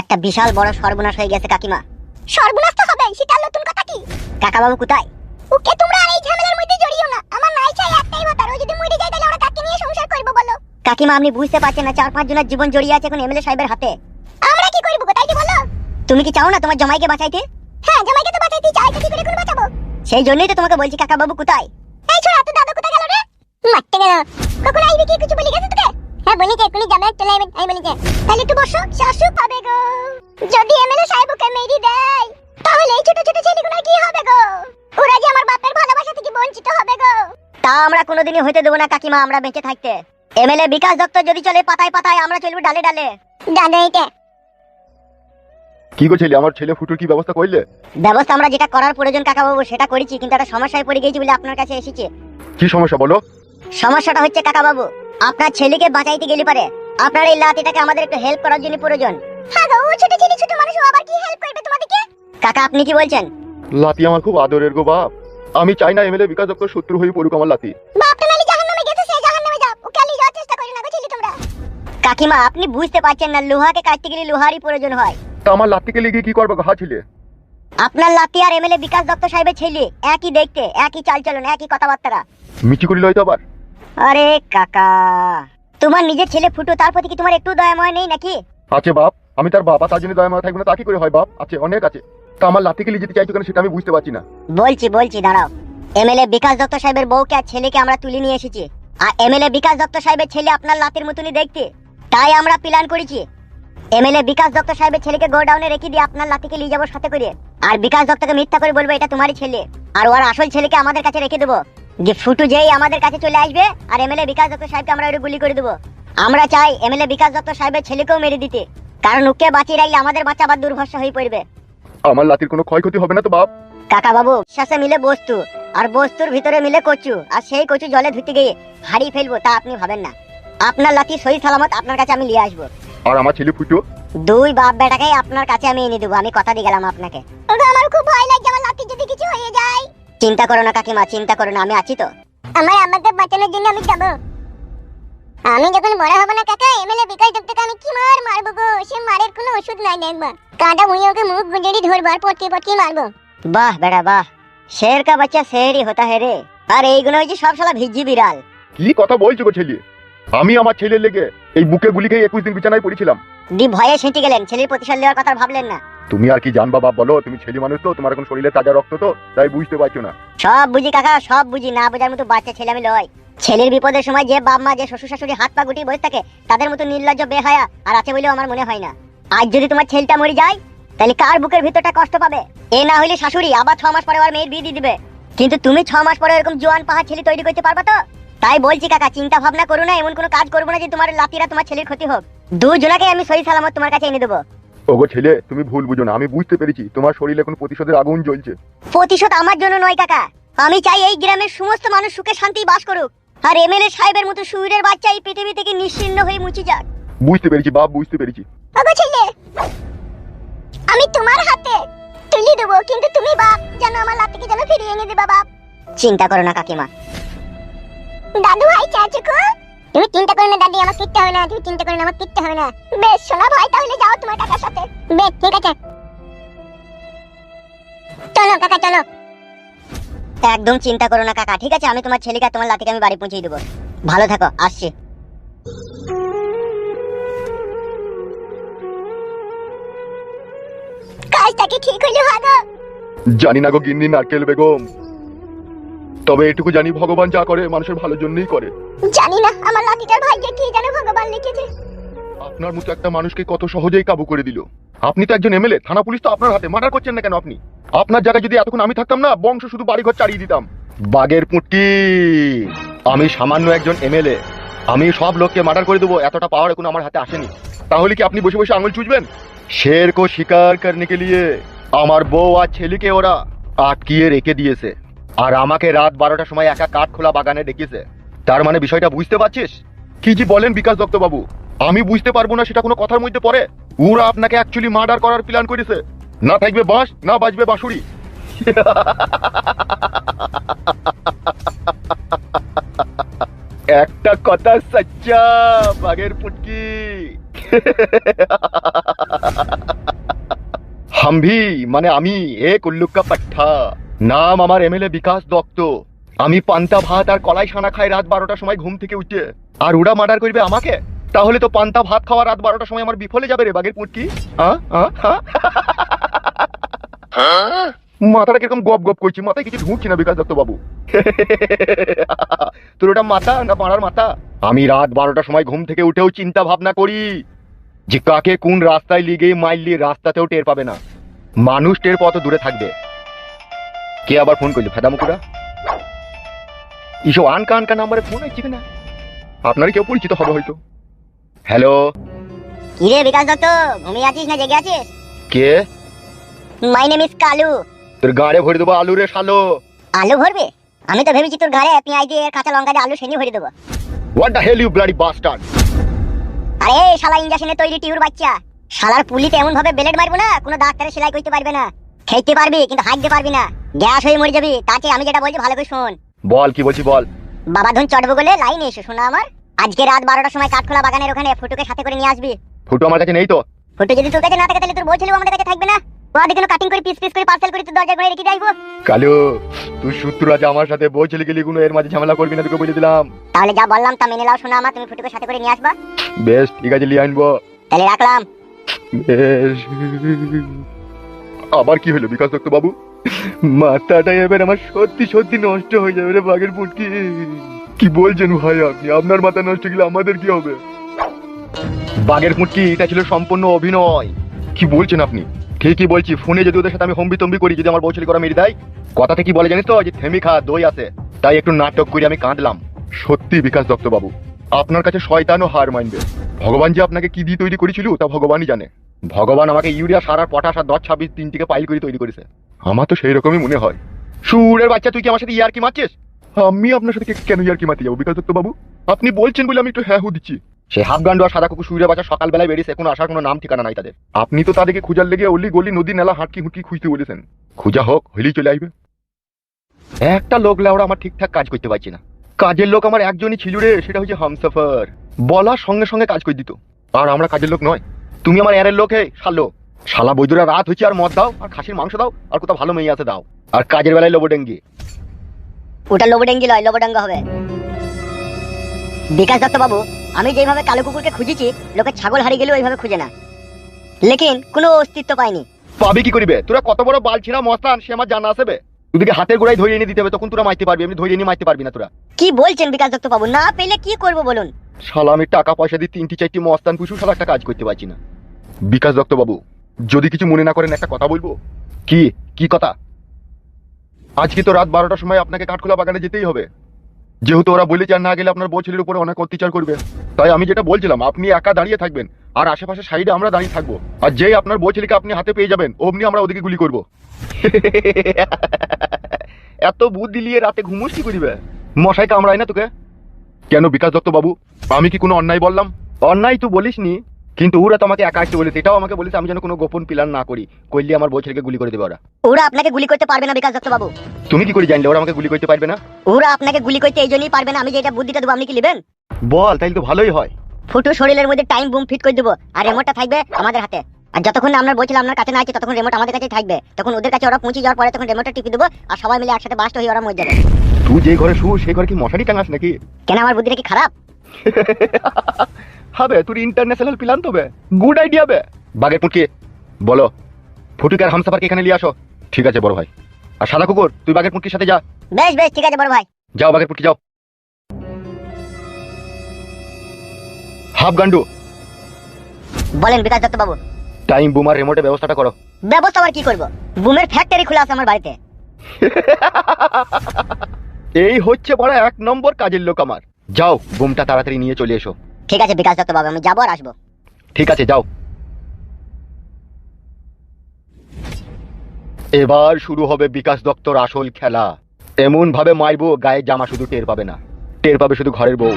একটা বিশাল বড় সর্বনাশ হয়ে গেছে কাকিমা। সর্বনাশ তো হবে সেটা নতুন কথা কি? কাকা বাবু কোথায়? ওকে তোমরা আর এই ঝামেলার মধ্যে জড়িও না। আমার নাই চাই একটাই ভাতার ও যদি মরে যায় তাহলে আমরা কাকে নিয়ে সংসার করব বলো? কাকিমা আপনি বুঝতে পারছেন না চার পাঁচ জনের জীবন জড়িয়ে আছে এখন এমএলএ সাহেবের হাতে। আমরা কি করব তাই তো বলো? তুমি কি চাও না তোমার জামাইকে বাঁচাইতে? হ্যাঁ জামাইকে তো বাঁচাইতে চাই কি করে কোন বাঁচাবো? সেই জন্যই তো তোমাকে বলছি কাকা বাবু কোথায়? এই ছোড়া তো দাদা কোথায় গেল রে? মারতে গেল। কখন আইবি কি কিছু বলি গেছে হ্যাঁ বলি যে এখনই যাবে চলে আইবেন আমি বলি তাহলে একটু বসো শাশু পাবে গো। যদি এমএলএ সাহেব ওকে মেরি দেয় তাহলে এই ছোট ছোট ছেলেগুলোর কি হবে গো? ওরা যে আমার বাপের ভালোবাসা থেকে বঞ্চিত হবে গো। তা আমরা কোনোদিনই হইতে দেবো না কাকিমা আমরা বেঁচে থাকতে। এমএলএ বিকাশ দত্ত যদি চলে পাতায় পাতায় আমরা চলবো ডালে ডালে। দাদা এটা কি গো ছেলে আমার ছেলে ফুটুর কি ব্যবস্থা করলে? ব্যবস্থা আমরা যেটা করার প্রয়োজন কাকা বাবু সেটা করেছি কিন্তু একটা সমস্যায় পড়ে গেছি বলে আপনার কাছে এসেছি। কি সমস্যা বলো? সমস্যাটা হচ্ছে কাকা বাবু আপনার ছেলেকে বাঁচাইতে গেলে পারে। আপনার এই লাতিটাকে আমাদের একটু হেল্প করার জন্য প্রয়োজন। হ্যাঁ গো ও ছোট ছেলে ছোট মানুষ আবার কি হেল্প করবে তোমাদেরকে? কাকা আপনি কি বলছেন? লাতি আমার খুব আদরের গো বাপ। আমি চাই না এমএলএ বিকাশ দত্ত শত্রু হয়ে পড়ুক আমার লাতি বাপটা নালি জাহান্নামে গেছে সে জাহান্নামে যাও। ওকে আলি যাওয়ার চেষ্টা করো না গো ছেলে তোমরা। কাকিমা আপনি বুঝতে পারছেন না লোহাকে কাটতে গেলে লোহারই প্রয়োজন হয়। তা আমার লাতিকে লেগে কি করব হা ছেলে? আপনার লাতি আর এমএলএ বিকাশ দত্ত সাহেবের ছেলে একই দেখতে একই চালচলন একই কথাবার্তা। মিচি করি লয় তো আবার। আরে কাকা তোমার নিজের ছেলে ফুটো তার প্রতি কি তোমার একটু দয়াময় নেই নাকি? আছে বাপ আমি তার বাবা তার জন্য দয়া মায়া থাকবে না তা কি করে হয় বাপ? আছে অনেক আছে। তা আমার লাতিকে লিয়ে যেতে চাইছো কেন সেটা আমি বুঝতে পারছি না। বলছি বলছি দাঁড়াও। এমএলএ বিকাশ দত্ত সাহেবের বউকে আর ছেলেকে আমরা তুলে নিয়ে এসেছি। আর এমএলএ বিকাশ দত্ত সাহেবের ছেলে আপনার লাতির মতনই দেখতে। তাই আমরা প্ল্যান করেছি। এমএলএ বিকাশ দত্ত সাহেবের ছেলেকে গোডাউনে রেখে দিয়ে আপনার লাতিকে নিয়ে যাব সাথে করে। আর বিকাশ দত্তকে মিথ্যা করে বলব এটা তোমারই ছেলে। আর ওর আসল ছেলেকে আমাদের কাছে রেখে দেবো। যে ফুটু যেই আমাদের কাছে চলে আসবে আর এমএলএ বিকাশ দত্ত সাহেবকে আমরা ওটা গুলি করে দেবো। আমরা চাই এমএলএ বিকাশ দত্ত সাহেবের ছেলেকেও মেরে দিতে কারণ ওকে বাঁচিয়ে রাখলে আমাদের বাচ্চা আবার দুর্ভরসা হয়ে পড়বে। আমার লাতির কোনো ক্ষয়ক্ষতি হবে না তো বাপ? কাকা বাবু শেষে মিলে বস্তু আর বস্তুর ভিতরে মিলে কচু আর সেই কচু জলে ধুতে গিয়ে হারিয়ে ফেলব তা আপনি ভাবেন না। আপনার লাতি সহি সালামত আপনার কাছে আমি নিয়ে আসব। আর আমার ছেলে ফুটো? দুই বাপ বেটাকে আপনার কাছে আমি এনে দেবো আমি কথা দিয়ে গেলাম আপনাকে। আমার খুব ভয় লাগছে আমার লাতির যদি কিছু হয়ে যায়। চিন্তা করো না কাকিমা চিন্তা করো না আমি আছি তো। আমার আমাকে বাঁচানোর জন্য আমি যাব। আমি যখন বড় হব না কাকা এমএলএ বিকাশ দত্তকে আমি কি মার মারবো গো? সে মারের কোনো ওষুধ নাই দেখবা কাঁটা মুই ওকে মুখ গুঁজেড়ি ধরবো আর পটকে পটকে মারবো। বাহ বেটা বাহ। শের কা বাচ্চা শেরই হতা হে রে। আর এইগুলো হচ্ছে সব শালা ভিজি বিড়াল। কি কথা বলছো গো ছেলে? আমি আমার ছেলের লেগে এই বুকে গুলি খেয়ে একুশ দিন বিছানায় পড়েছিলাম। দি ভয়ে ছেঁটে গেলেন ছেলের প্রতিশোধ নেওয়ার কথা ভাবলেন না। তুমি আর কি জানবা বাপ বলো? তুমি ছেলে মানুষ তো, তোমার এখন শরীরে তাজা রক্ত তো, তাই বুঝতে পারছ না। সব বুঝি কাকা, সব বুঝি। না বোঝার মতো বাচ্চা ছেলে আমি লয় ছেলের বিপদের সময় যে বাপ মা, যে শ্বশুর শাশুড়ি হাত পা গুটিয়ে বসে থাকে, তাদের মতো নির্লজ্জ বেহায়া আর আছে বলেও আমার মনে হয় না। আজ যদি তোমার ছেলেটা মরে যায়, তাহলে কার বুকের ভিতরটা কষ্ট পাবে? এ না হলে শাশুড়ি আবার ছ মাস পরে আর মেয়ের বিয়ে দিয়ে দিবে। কিন্তু তুমি ছ মাস পরে এরকম জোয়ান পাহাড় ছেলে তৈরি করতে পারবা তো? তাই বলছি কাকা, চিন্তা ভাবনা করো না, এমন কোনো কাজ করব না যে তোমার লাতিরা তোমার ছেলের ক্ষতি হোক। দুজনাকে আমি সহি সালামত তোমার কাছে এনে দেবো। ওগো ছেলে তুমি ভুল বুঝো না আমি বুঝতে পেরেছি তোমার শরীরে এখন প্রতিশোধের আগুন জ্বলছে। প্রতিশোধ আমার জন্য নয় কাকা। আমি চাই এই গ্রামের সমস্ত মানুষ সুখে শান্তি বাস করুক। আর এমএলএ সাহেবের মতো সুরের বাচ্চা এই পৃথিবী থেকে নিশ্চিন্ন হয়ে মুছে যাক। বুঝতে পেরেছি বাপ বুঝতে পেরেছি। ওগো ছেলে আমি তোমার হাতে তুলি দেবো কিন্তু তুমি বাপ যেন আমার লাতিকে যেন ফিরিয়ে এনে দেবা বাপ। চিন্তা করো না কাকিমা। দাদু ভাই চাচু কো। তুমি চিন্তা করো না, দাদি আমার কিচ্ছু হবে না, তুমি চিন্তা করো না আমার কিচ্ছু হবে না। বেশ সোনা ভাই তাহলে যাও তোমার কাকার সাথে। বেশ, ঠিক আছে। চলো, কাকা, চলো। একদম চিন্তা করো না, কাকা, ঠিক আছে? আমি তোমার ছেলেকে তোমার লাতিকে আমি বাড়ি পৌঁছে দেবো। ভালো থাকো, আসছি। কাজটা কি ঠিক হইল ভাগো জানি না গো গিন্নি, নারকেল বেগম। তবে এটুকু জানি ভগবান যা করে মানুষের ভালোর জন্যই করে। জানি না আমার লাতিটার ভাগ্যে কি জানে ভগবান লিখেছে। আপনার মতো একটা মানুষকে কত সহজেই কাবু করে দিল। আপনি তো একজন এমএলএ থানা পুলিশ তো আপনার হাতে মার্ডার করছেন না কেন আপনি? আপনার জায়গায় যদি এতক্ষণ আমি থাকতাম না বংশ শুধু বাড়িঘর চালিয়ে দিতাম। বাগের পুটকি আমি সামান্য একজন এমএলএ আমি সব লোককে মার্ডার করে দেবো এতটা পাওয়ার এখন আমার হাতে আসেনি। তাহলে কি আপনি বসে বসে আঙুল চুজবেন শের কো শিকার করনে কে লিয়ে আমার বউ আর ছেলেকে ওরা আটকিয়ে রেখে দিয়েছে। আর আমাকে রাত বারোটার সময় একা কাঠ খোলা বাগানে ডেকেছে। তার মানে বিষয়টা বুঝতে পারছিস? কি যে বলেন বিকাশ দত্ত বাবু আমি বুঝতে পারব না সেটা কোনো কথার মধ্যে পড়ে। ওরা আপনাকে অ্যাকচুয়ালি মার্ডার করার প্ল্যান করেছে। না থাকবে বাঁশ, না বাজবে বাঁশুড়ি একটা কথা সচ্চা, বাঘের পুটকি। হামভি মানে আমি, এ কুল্লুক্কা পাঠা নাম আমার এমএলএ বিকাশ দত্ত। আমি পান্তা ভাত আর কলাই সানা খাই রাত বারোটার সময় ঘুম থেকে উঠে। আর ওরা মার্ডার করবে আমাকে? তাহলে তো পান্তা ভাত খাওয়া রাত বারোটার সময় আমার বিফলে যাবে রে বাগের পুটকি? আ? মাথাটা কীরকম গপ গপ করছি মাথায় কিছু ঢুকছি না বিকাশ দত্ত বাবু। তোর ওটা মাথা না পাড়ার মাথা? আমি রাত বারোটার সময় ঘুম থেকে উঠেও চিন্তা ভাবনা করি যে কাকে কোন রাস্তায় লিগে মাইলি রাস্তাতেও টের পাবে না। মানুষ টের পথ দূরে থাকবে। কে আবার ফোন করলি? ফেদা মুকুরা ইসব আনকা আনকা নাম্বারে ফোন হচ্ছে না আপনারই কেউ পরিচিত হবে হয়তো। হ্যালো? কি রে বিকাশ দত্ত ঘুমিয়ে আছিস না? জেগে আছিস? কে? My name is Kalu. তোর গাড়ে ভরে দেবো আলু রে শালো। আলু ভরবে? আমি তো ভেবেছি তোর ঘরে পেঁয়াজ দিয়ে কাঁচা লঙ্কা দিয়ে আলু সেনি ভরে দেবো। What the hell you bloody bastard আরে শালা ইঞ্জেকশনে তৈরি টিউর বাচ্চা। শালার পুলিতে এমন ভাবে বেলেট মারবো না কোনো ডাক্তারে সেলাই করতে পারবে না। খেতে পারবি কিন্তু হাঁটতে পারবি না। গ্যাস হয়ে মরে যাবি তাকে আমি যেটা বলছি ভালো করে শোন। বল কি বলছি বল? বাবা ধন চটবো বলে লাইন এসো শোনা আমার। আজকে রাত বারোটার সময় কাঠখোলা বাগানের ওখানে ফুটুকে সাথে করে নিয়ে আসবি। ফুটো আমার কাছে নেই তো? ফুটু যদি তোর কাছে না থাকে তাহলে তোর বউ ছেলেও আমাদের কাছে থাকবে না। ওদের কোনো কাটিং করে পিস পিস করে পার্সেল করে তোর দরজা করে রেখে যাইবো কালু তুই শত্রু আছে আমার সাথে বউ ছেলে গেলি কোনো এর মাঝে ঝামেলা করবি না তোকে বলে দিলাম। তাহলে যা বললাম তা মেনে নাও শোনা আমার তুমি ফুটুকে সাথে করে নিয়ে আসবা। বেশ ঠিক আছে লিয়ে আনব তাহলে রাখলাম। বেশ। আবার কি হলো বিকাশ দত্ত বাবু? মাথাটা এবার আমার সত্যি সত্যি নষ্ট হয়ে যাবে রে বাঘের পুটকি। কি বলছেন ভাই আপনি? আপনার মাথা নষ্ট গেলে আমাদের কি হবে? বাঘের পুটকি, এটা ছিল সম্পূর্ণ অভিনয়। কি বলছেন আপনি? ঠিকই বলছি, ফোনে যদি ওদের সাথে আমি হম্বি তম্বি করি, যদি আমার বৌছলি করা মেরে দেয় কথাতে কি বলে জানিস তো? যে থেমি খা, দই আছে। তাই একটু নাটক করে আমি কাঁদলাম। সত্যি বিকাশ দত্ত বাবু আপনার কাছে শয়তানও হার মানবে। ভগবান যে আপনাকে কি দিয়ে তৈরি করেছিল, তা ভগবানই জানে। ভগবান আমাকে ইউরিয়া, সার পটাশ আর দশ ছাব্বিশ তিনটিকে পাইল করে তৈরি করেছে। আমার তো সেই রকমই মনে হয়। সুরের বাচ্চা, তুই কি আমার সাথে ইয়ার কি মারছিস? আমি আপনার সাথে কেন ইয়ার কি মারতে যাব বিকাশ দত্ত বাবু আপনি বলছেন বলে আমি একটু হ্যাঁ হু দিচ্ছি। সে হাফগান্ড আর সাদা কুকুর, সুরের বাচ্চা, সকালবেলায় বেরিয়েছে, এখন আসার কোনো নাম ঠিকানা নাই তাদের। আপনি তো তাদেরকে খুঁজার লেগে অলি গলি, নদী, নালা, হাঁটকি হুটকি খুঁজতে বলেছেন। খুঁজা হোক, হইলেই চলে আসবে। একটা লোক লাউড়া আমার ঠিকঠাক কাজ করতে পারছি না। কাজের লোক আমার একজনই ছিল রে, সেটা হচ্ছে হামসাফার। বলার সঙ্গে সঙ্গে কাজ করে দিত। আর আমরা কাজের লোক নয়। তুমি আমার এরের লোক হে, শালো। শালা বৈদুরা রাত হচ্ছে আর মদ দাও আর খাসির মাংস দাও আর কোথাও ভালো মেয়ে আছে দাও। আর কাজের বেলায় লোবডেঙ্গি ওটা লোবডেঙ্গি লয় লোবডাঙ্গা হবে। বিকাশ দত্ত বাবু আমি যেভাবে কালো কুকুরকে খুঁজেছি লোকে ছাগল হারিয়ে গেলেও ওইভাবে খুঁজে না। লেকিন কোনো অস্তিত্ব পাইনি পাবি কি করিবে? তোরা কত বড় বালছিনা মস্তান সে আমার জানা আসবে তোদেরকে হাতের গোড়ায় ধরিয়ে নিয়ে দিতে হবে তখন তোরা মারতে পারবি এমনি ধরিয়ে নিয়ে মারতে পারবি না তোরা। কি বলছেন বিকাশ দত্ত বাবু? না পেলে কি করব বলুন? শালা আমি টাকা পয়সা দিয়ে তিনটি চারটি মস্তান পুষু শালা একটা কাজ করতে পারছি না। বিকাশ দত্ত বাবু যদি কিছু মনে না করেন, একটা কথা বলব? কি? কি কথা? আজকে তো রাত বারোটার সময় আপনাকে কাঠখোলা বাগানে যেতেই হবে। যেহেতু ওরা বলেছে আর না গেলে আপনার বউ ছেলের উপরে অনেক অত্যাচার করবে। তাই আমি যেটা বলছিলাম, আপনি একা দাঁড়িয়ে থাকবেন, আর আশেপাশে সাইডে আমরা দাঁড়িয়ে থাকব। আর যেই আপনার বউ ছেলেকে আপনি হাতে পেয়ে যাবেন, অমনি আমরা ওদিকে গুলি করব। এত বুদ্ধি নিয়ে রাতে ঘুমোস কি করিবে? মশাই কামড়ায় না তোকে? কেন বিকাশ দত্ত বাবু, আমি কি কোনো অন্যায় বললাম? অন্যায় তুই বলিসনি। কিন্তু ওরা তো আমাকে একা আসতে বলেছে। এটাও আমাকে বলেছে আমি যেন কোনো গোপন প্ল্যান না করি। করলে আমার বউ ছেলেকে গুলি করে দেবে ওরা। ওরা আপনাকে গুলি করতে পারবে না বিকাশ দত্ত বাবু। তুমি কি করে জানলে ওরা আমাকে গুলি করতে পারবে না? ওরা আপনাকে গুলি করতে এই জন্যই পারবে না আমি যেটা বুদ্ধিটা দেবো আপনি কি নেবেন? বল তাইলে তো ভালোই হয়। ফুটো শরীরের মধ্যে টাইম বুম ফিট করে দেবো আর রিমোটটা থাকবে আমাদের হাতে। আর যতক্ষণ না আমরা বলছিলাম আপনার কাছে না আছে ততক্ষণ রিমোট আমাদের কাছেই থাকবে। তখন ওদের কাছে ওরা পৌঁছে যাওয়ার পরে তখন রিমোটটা টিপে দেবো আর সবাই মিলে একসাথে বাস্ট হয়ে ওরা মরে যাবে। তুই যে ঘরে শু সেই ঘরে কি মশারি টাঙাস নাকি? কেন আমার বুদ্ধিটা কি খারাপ? হবে তোর ইন্টারন্যাশনাল প্ল্যান তো বে। গুড আইডিয়া বে। বাগের পুটকি বলো ফুটুকার হামসাফারকে এখানে নিয়ে আসো। ঠিক আছে বড় ভাই। আর সাদা কুকুর তুই বাগের পুটকির সাথে যা। বেশ বেশ ঠিক আছে বড় ভাই। যাও বাগের পুটকি যাও। হাফ গান্ডু। বলেন বিকাশ দত্ত বাবু। টাইম বুমার রিমোটের ব্যবস্থাটা করো। ব্যবস্থা আবার কি করব? বুমের ফ্যাক্টরি খোলা আছে আমার বাড়িতে। এই হচ্ছে বড় এক নম্বর কাজের লোক আমার। যাও বুমটা তাড়াতাড়ি নিয়ে চলে এসো। ঠিক আছে, বিকাশ দত্ত বাবু, আমি যাব আর আসব। ঠিক আছে, যাও। এবার শুরু হবে বিকাশ দত্তর আসল খেলা। এমন ভাবে মারবো, গায়ে জামা শুধু টের পাবে না। টের পাবে শুধু ঘরের বউ।